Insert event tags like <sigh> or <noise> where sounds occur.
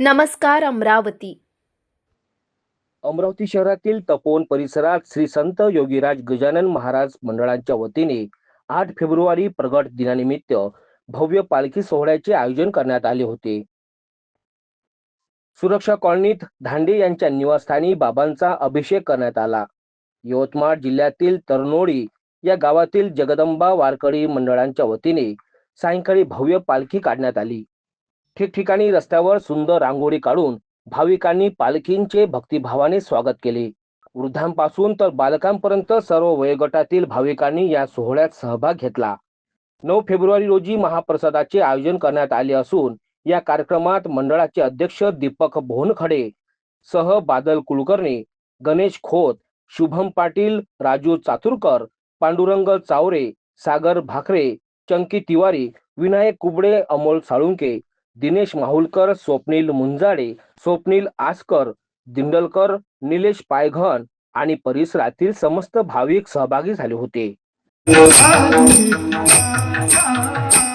नमस्कार अमरावती. अमरावती शहरातील तपोवन परिसरात श्री संत योगीराज गजानन महाराज मंडळांच्या वतीने आठ फेब्रुवारी प्रगट दिनानिमित्त भव्य पालखी सोहळ्याचे आयोजन करण्यात आले होते. सुरक्षा कॉलनीत धांडे यांच्या निवासस्थानी बाबांचा अभिषेक करण्यात आला. यवतमाळ जिल्ह्यातील तरनोळी या गावातील जगदंबा वारकरी मंडळांच्या वतीने सायंकाळी भव्य पालखी काढण्यात आली. ठिकठिकाणी रस्त्यावर सुंदर रांगोळी काढून भाविकांनी पालखींचे भक्तिभावाने स्वागत केले. वृद्धांपासून तर बालकांपर्यंत सर्व वयोगटातील भाविकांनी या सोहळ्यात सहभाग घेतला. नऊ फेब्रुवारी रोजी महाप्रसादाचे आयोजन करण्यात आले असून या कार्यक्रमात मंडळाचे अध्यक्ष दीपक भोनखडे सह बादल कुलकर्णी गणेश खोत शुभम पाटील राजू चातुरकर पांडुरंग चावरे सागर भाकरे चंकी तिवारी विनायक कुबडे अमोल साळुंके दिनेश माहुलकर स्वप्नील मुंजाडे स्वप्नील आसकर दिंडलकर निलेश पायघन आणि परिसरातील समस्त भाविक सहभागी झाले होते. <laughs>